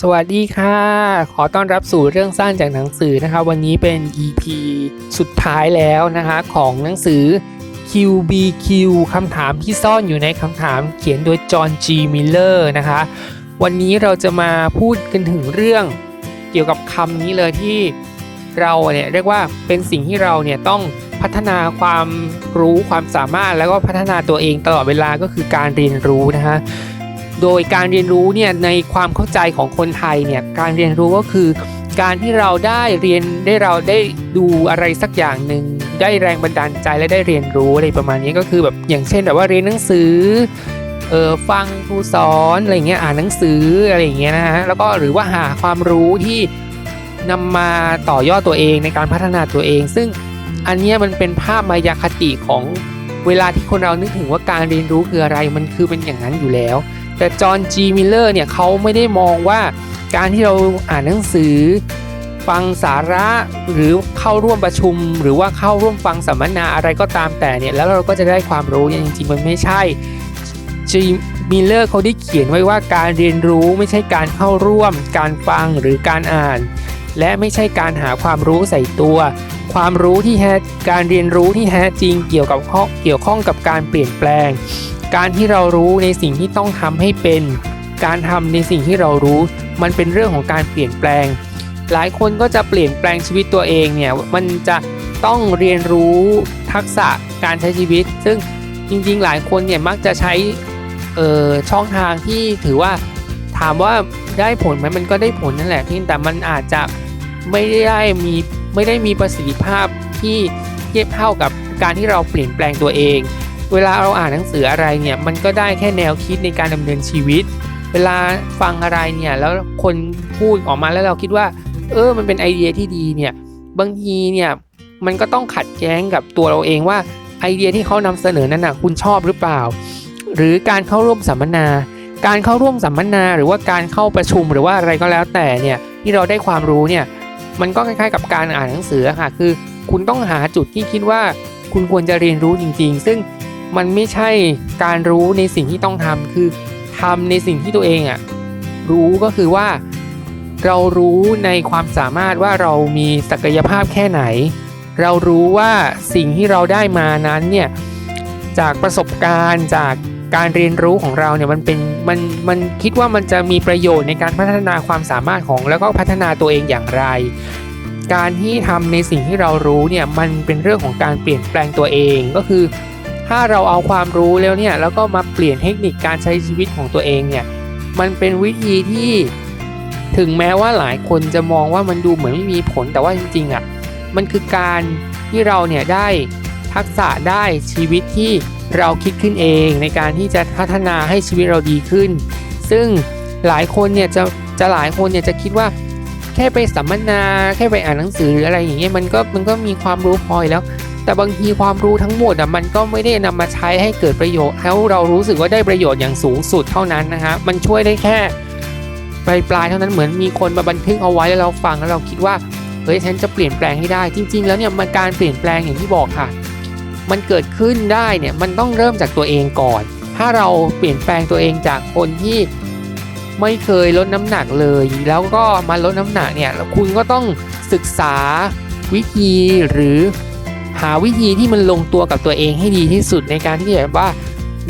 สวัสดีค่ะ ขอต้อนรับสู่เรื่องสั้นจากหนังสือนะคะ วันนี้เป็น EP สุดท้ายแล้วนะคะของหนังสือ QBQ คำถามที่ซ่อนอยู่ในคำถามเขียนโดยจอห์น G. Miller นะคะ วันนี้เราจะมาพูดกันถึงเรื่องเกี่ยวกับคำนี้เลยที่เราเนี่ยเรียกว่าเป็นสิ่งที่เราเนี่ยต้องพัฒนาความรู้ความสามารถแล้วก็พัฒนาตัวเองตลอดเวลาก็คือการเรียนรู้นะคะ โดยการเรียนรู้เนี่ยในความเข้าใจของคนไทยเนี่ยการเรียนรู้ก็คือ การที่เราได้เรียนได้เราได้ดูอะไรสักอย่างหนึ่งได้แรงบันดาลใจและได้เรียนรู้อะไรประมาณนี้ก็คือแบบอย่างเช่นแบบว่าเรียนหนังสือเออฟังครูสอนอะไรเงี้ยอ่านหนังสืออะไรเงี้ยนะฮะแล้วก็หรือว่าหาความรู้ที่นำมาต่อยอดตัวเองในการพัฒนาตัวเอง ซึ่งอันนี้มันเป็นภาพมายาคติของเวลาที่คนเรานึกถึงว่าการเรียนรู้คืออะไรมันคือเป็นอย่างนั้นอยู่แล้ว แต่จอห์นจีมิลเลอร์เนี่ยเขาไม่ได้มองว่าการที่เราอ่านหนังสือ ฟังสาระหรือเข้าร่วมประชุม หรือว่าเข้าร่วมฟังสัมมนาอะไรก็ตามแต่เนี่ยแล้วเราก็จะได้ความรู้เนี่ยจริงๆมันไม่ใช่จีมิลเลอร์เขาได้เขียนไว้ว่าการเรียนรู้ไม่ใช่การเข้าร่วม การฟังหรือการอ่าน และไม่ใช่การหาความรู้ใส่ตัว ความรู้ที่แท้การเรียนรู้ที่แท้จริงเกี่ยวกับข้อเกี่ยวข้องกับการเปลี่ยนแปลง การที่เรารู้ในสิ่งที่ต้องทำให้เป็น การทำในสิ่งที่เรารู้ มันเป็นเรื่องของการเปลี่ยนแปลง หลายคนก็จะเปลี่ยนแปลงชีวิตตัวเองเนี่ยมันจะต้องเรียนรู้ทักษะการใช้ชีวิต ซึ่งจริงๆ หลายคนเนี่ยมักจะใช้ช่องทางที่ถือว่าถามว่าได้ผลไหมมันก็ได้ผลนั่นแหละเพียงแต่มันอาจจะไม่ได้มีไม่ได้มีประสิทธิภาพที่เทียบเท่ากับการที่เราเปลี่ยนแปลงตัวเอง เวลาเราอ่านหนังสืออะไรเนี่ยมันก็ได้แค่แนวคิดในการดำเนินชีวิต เวลาฟังอะไรเนี่ยแล้วคนพูดออกมาแล้วเราคิดว่า เออมันเป็นไอเดียที่ดีเนี่ยบางทีเนี่ยมันก็ต้องขัดแย้งกับตัวเราเองว่าไอเดียที่เขานำเสนอนั้นนะคุณชอบหรือเปล่า หรือการเข้าร่วมสัมมนา การเข้าร่วมสัมมนาหรือว่าการเข้าประชุมหรือว่าอะไรก็แล้วแต่เนี่ยที่เราได้ความรู้เนี่ยมันก็คล้ายๆกับการอ่านหนังสือค่ะคือ คุณต้องหาจุดที่คิดว่าคุณควรจะเรียนรู้จริง ๆ ซึ่ง มันไม่ใช่การรู้ในสิ่งที่ต้องทำคือทำในสิ่งที่ตัวเองอะรู้ก็คือว่าเรารู้ในความสามารถว่าเรามีศักยภาพแค่ไหน เรารู้ว่าสิ่งที่เราได้มานั้นเนี่ยจากประสบการณ์จากการเรียนรู้ของเราเนี่ยมันเป็นมันมันคิดว่ามันจะมีประโยชน์ในการพัฒนาความสามารถของแล้วก็พัฒนาตัวเองอย่างไร การที่ทำในสิ่งที่เรารู้เนี่ยมันเป็นเรื่องของการเปลี่ยนแปลงตัวเองก็คือ ถ้าเราเอาความรู้แล้วเนี่ยแล้วก็มาเปลี่ยนเทคนิคการใช้ชีวิตของตัวเองเนี่ยมันเป็นวิธีที่ถึงแม้ว่าหลายคนจะมองว่ามันดูเหมือนไม่มีผลแต่ว่าจริงๆอะมันคือการที่เราเนี่ยได้ทักษะได้ชีวิตที่เราคิดขึ้นเองในการที่จะพัฒนาให้ชีวิตเราดีขึ้น ซึ่งหลายคนเนี่ยจะจะหลายคนเนี่ยจะคิดว่า แค่ไปสัมมนาแค่ไปอ่านหนังสือหรืออะไรอย่างเงี้ยมันก็มันก็มีความรู้พอแล้ว แต่บางทีความรู้ทั้งหมดอะมันก็ไม่ได้นำมาใช้ให้เกิดประโยชน์แล้วเรารู้สึกว่าได้ประโยชน์อย่างสูงสุดเท่านั้นนะฮะมันช่วยได้แค่ปลายปลายๆเท่านั้นเหมือนมีคนมาบันทึกเอาไว้แล้วเราฟังแล้วเราคิดว่าเฮ้ยฉันจะเปลี่ยนแปลงให้ได้ จริง ๆ แล้วเนี่ยมันการเปลี่ยนแปลงอย่างที่บอกค่ะ มันเกิดขึ้นได้เนี่ยมันต้องเริ่มจากตัวเองก่อน ถ้าเราเปลี่ยนแปลงตัวเองจากคนที่ไม่เคยลดน้ำหนักเลย แล้วก็มาลดน้ำหนักเนี่ยคุณก็ต้องศึกษาวิธีหรือ หาวิธีที่มันลงตัวกับตัวเองให้ดีที่สุดในการที่จะแบบว่า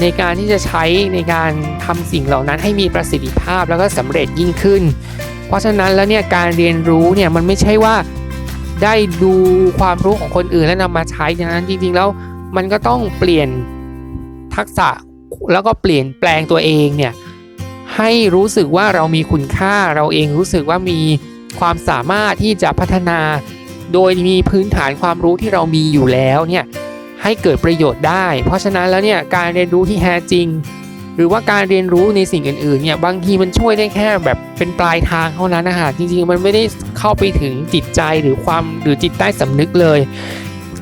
ในการที่จะใช้ในการทำสิ่งเหล่านั้นให้มีประสิทธิภาพแล้วก็สำเร็จยิ่งขึ้น เพราะฉะนั้นแล้วเนี่ยการเรียนรู้เนี่ยมันไม่ใช่ว่าได้ดูความรู้ของคนอื่นแล้วนำมาใช้อย่างนั้นจริงๆแล้วมันก็ต้องเปลี่ยนทักษะแล้วก็เปลี่ยนแปลงตัวเองเนี่ยให้รู้สึกว่าเรามีคุณค่าเราเองรู้สึกว่ามีความสามารถที่จะพัฒนา โดยมีพื้นฐานความรู้ที่เรามีอยู่แล้วเนี่ยให้เกิดประโยชน์ได้ เพราะฉะนั้นแล้วเนี่ยการเรียนรู้ที่แท้จริง หรือว่าการเรียนรู้ในสิ่งอื่นๆเนี่ยบางทีมันช่วยได้แค่แบบเป็นปลายทางเท่านั้นนะคะจริงๆมันไม่ได้เข้าไปถึงจิตใจหรือความหรือจิตใต้สำนึกเลย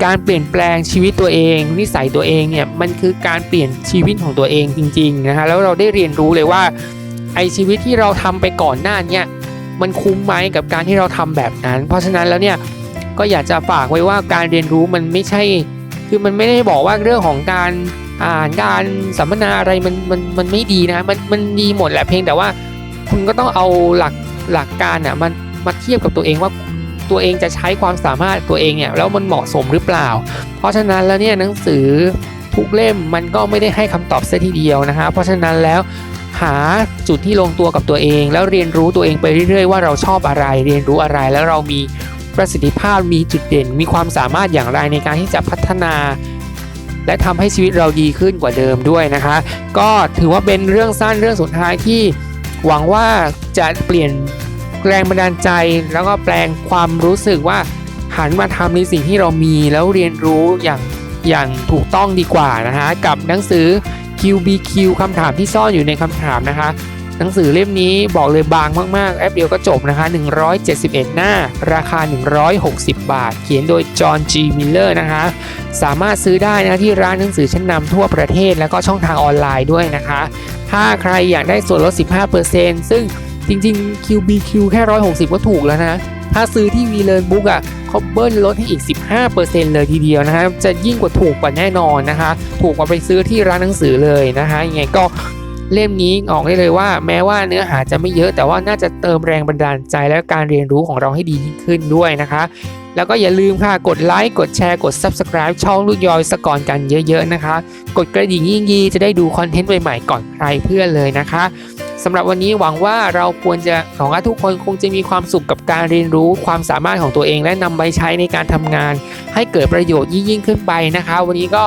การเปลี่ยนแปลงชีวิตตัวเอง นิสัยตัวเองเนี่ยมันคือการเปลี่ยนชีวิตของตัวเองจริงๆนะคะแล้วเราได้เรียนรู้เลยว่าไอชีวิตที่เราทำไปก่อนหน้านี่ยมันคุ้มไหมกับการที่เราทำแบบนั้น เพราะฉะนั้นแล้วเนี่ย ก็อยากจะฝากไว้ว่าการเรียนรู้มันไม่ใช่ คือมันไม่ได้บอกว่าเรื่องของการอ่านการสัมมนาอะไรมันมันมันไม่ดีนะมันมันดีหมดแหละเพียงแต่ว่า คุณก็ต้องเอาหลักหลักการอะมันมาเทียบกับตัวเองว่าตัวเองจะใช้ความสามารถตัวเองเนี่ยแล้วมันเหมาะสมหรือเปล่า เพราะฉะนั้นแล้วเนี่ยหนังสือทุกเล่มมันก็ไม่ได้ให้คำตอบซะทีเดียวนะคะเพราะฉะนั้นแล้วหาจุดที่ลงตัวกับตัวเอง แล้วเรียนรู้ตัวเองไปเรื่อยๆ ว่าเราชอบอะไร เรียนรู้อะไรแล้วเรามี ประสิทธิภาพมีจุดเด่น มีความสามารถอย่างไรในการที่จะพัฒนาและทำให้ชีวิตเราดีขึ้นกว่าเดิมด้วยนะคะ ก็ถือว่าเป็นเรื่องสั้นเรื่องสุดท้ายที่หวังว่าจะเปลี่ยนแรงบันดาลใจ แล้วก็แปลงความรู้สึกว่าหันมาทำในสิ่งที่เรามีแล้วเรียนรู้อย่างอย่างถูกต้องดีกว่านะคะกับหนังสือ QBQ คำถามที่ซ่อนอยู่ในคำถามนะคะ หนังสือเล่มนี้บอกเลยบางมากๆ แอปเดียวก็จบนะคะ 171 หน้า ราคา 160 บาท เขียนโดยจอห์นจีมิลเลอร์นะคะ สามารถซื้อได้นะที่ร้านหนังสือชั้นนำทั่วประเทศ แล้วก็ช่องทางออนไลน์ด้วยนะคะ ถ้าใครอยากได้ส่วนลด 15%ซึ่งจริงๆ QBQ แค่ 160 ก็ถูกแล้วนะถ้าซื้อที่ v l e a r n Book อะเขาเบิ้ลลดให้อีก 15%เลยทีเดียวนะคะจะยิ่งกว่าถูกกว่าแน่นอนนะคะ ถูกกว่าไปซื้อที่ร้านหนังสือเลยนะคะยังไงก็ เล่มนี้ออกได้เลยว่า แม้ว่าเนื้อหาจะไม่เยอะ แต่ว่าน่าจะเติมแรงบันดาลใจและการเรียนรู้ของเราให้ดียิ่งขึ้นด้วยนะคะ แล้วก็อย่าลืมค่ะ กดไลค์กดแชร์กด Subscribe ช่องลูกยอยสกอนกันเยอะๆนะคะ กดกระดิ่งยิ่งยีจะได้ดูคอนเทนต์ใหม่ๆก่อนใครเพื่อนเลยนะคะสำหรับวันนี้หวังว่าเราควรจะหวังทุกคนคงจะมีความสุขกับการเรียนรู้ความสามารถของตัวเอง และนำไปใช้ในการทำงาน ให้เกิดประโยชน์ยิ่งขึ้นไปนะคะ วันนี้ก็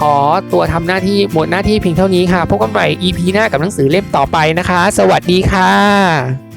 ขอตัวทำหน้าที่หมดหน้าที่เพียงเท่านี้ค่ะ พบกันใหม่ EP หน้ากับหนังสือเล่มต่อไปนะคะ สวัสดีค่ะ